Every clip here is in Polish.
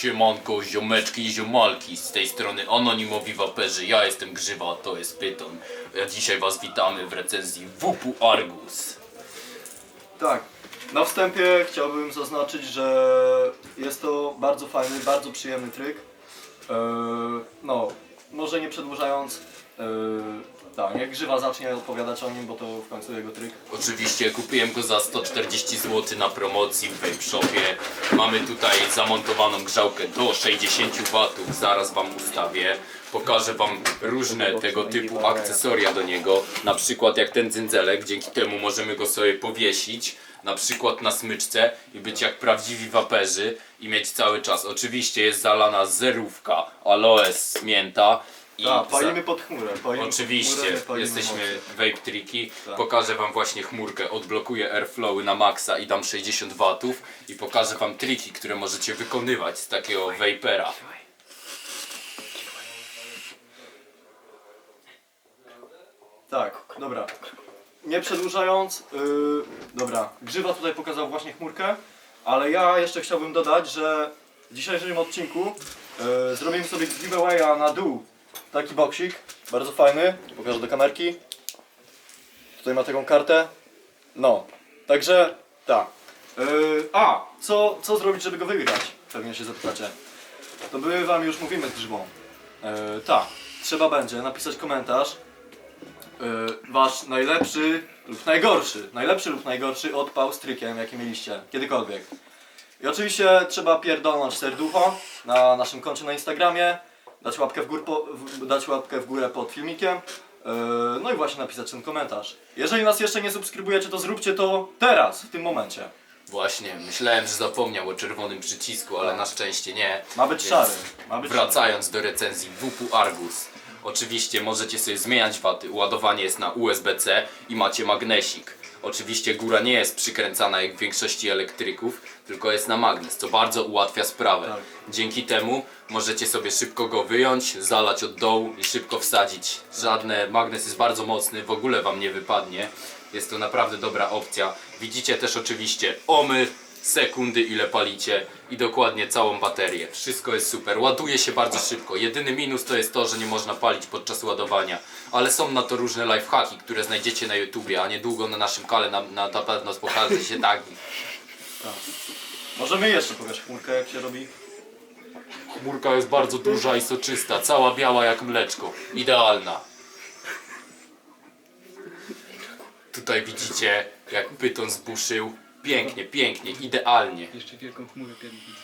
Siemanko, ziomeczki i ziomalki, z tej strony anonimowi waperzy, ja jestem Grzywa, to jest Pyton. A dzisiaj was witamy w recenzji WP Argus. Tak. Na wstępie chciałbym zaznaczyć, że jest to bardzo fajny, bardzo przyjemny tryk. Eee, no, może nie przedłużając, eee, tak, jak Grzywa zacznie opowiadać o nim, bo to w końcu jego tryk. Oczywiście kupiłem go za 140 zł na promocji w Vape Shopie. Mamy tutaj zamontowaną grzałkę do 60 W, zaraz wam ustawię. Pokażę wam różne tego typu akcesoria do niego, na przykład jak ten cyndzelek, dzięki temu możemy go sobie powiesić, na przykład na smyczce i być jak prawdziwi waperzy i mieć cały czas. Oczywiście jest zalana zerówka, aloes, mięta i Tak, za- palimy pod chmurę. Palimy pod Oczywiście, chmurę, palimy jesteśmy mocy. Vape Triki. Tak. Pokażę wam właśnie chmurkę, odblokuję airflowy na maksa i dam 60 watów i pokażę wam triki, które możecie wykonywać z takiego vapera. Tak, dobra. Nie przedłużając, yy, dobra, Grzywa tutaj pokazał właśnie chmurkę, ale ja jeszcze chciałbym dodać, że w dzisiejszym odcinku yy, zrobimy sobie giveawaya na dół. Taki boksik, bardzo fajny, pokażę do kamerki. Tutaj ma taką kartę. No, także tak. Yy, a, co, co zrobić, żeby go wygrać? Pewnie się zapytacie. To były wam już mówimy z Grzybą. Yy, tak, trzeba będzie napisać komentarz y, wasz najlepszy lub najgorszy, najlepszy lub najgorszy odpał z trykiem, jaki mieliście kiedykolwiek. I oczywiście trzeba pierdolnąć serducho na naszym koncie na Instagramie, dać łapkę w, gór po, w, dać łapkę w górę pod filmikiem, y, no i właśnie napisać ten komentarz. Jeżeli nas jeszcze nie subskrybujecie, to zróbcie to teraz, w tym momencie. Właśnie, myślałem, że zapomniał o czerwonym przycisku, ale na szczęście nie. Ma być Więc szary. Ma być Wracając do recenzji WP Argus. Oczywiście możecie sobie zmieniać waty, ładowanie jest na USB-C i macie magnesik. Oczywiście góra nie jest przykręcana jak w większości elektryków, tylko jest na magnes, co bardzo ułatwia sprawę. Tak. Dzięki temu możecie sobie szybko go wyjąć, zalać od dołu i szybko wsadzić. Żadne, magnes jest bardzo mocny, w ogóle wam nie wypadnie. Jest to naprawdę dobra opcja. Widzicie też oczywiście omy, sekundy ile palicie i dokładnie całą baterię. Wszystko jest super. Ładuje się bardzo szybko. Jedyny minus to jest to, że nie można palić podczas ładowania. Ale są na to różne lifehacki, które znajdziecie na YouTubie, a niedługo na naszym kanale na, na, na pewno pokaże się tak. Tak. Możemy jeszcze pokazać chmurkę, jak się robi. Chmurka jest bardzo duża i soczysta, cała biała jak mleczko. Idealna. Tutaj widzicie, jak pyton zbuszył. Pięknie, pięknie, idealnie. Jeszcze wielką chmurę pierdolę.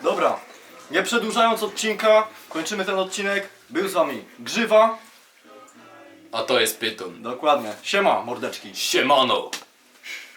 Dobra, nie przedłużając odcinka, kończymy ten odcinek. Był z wami Grzywa. A to jest pyton. Dokładnie. Siema, mordeczki. Siemano!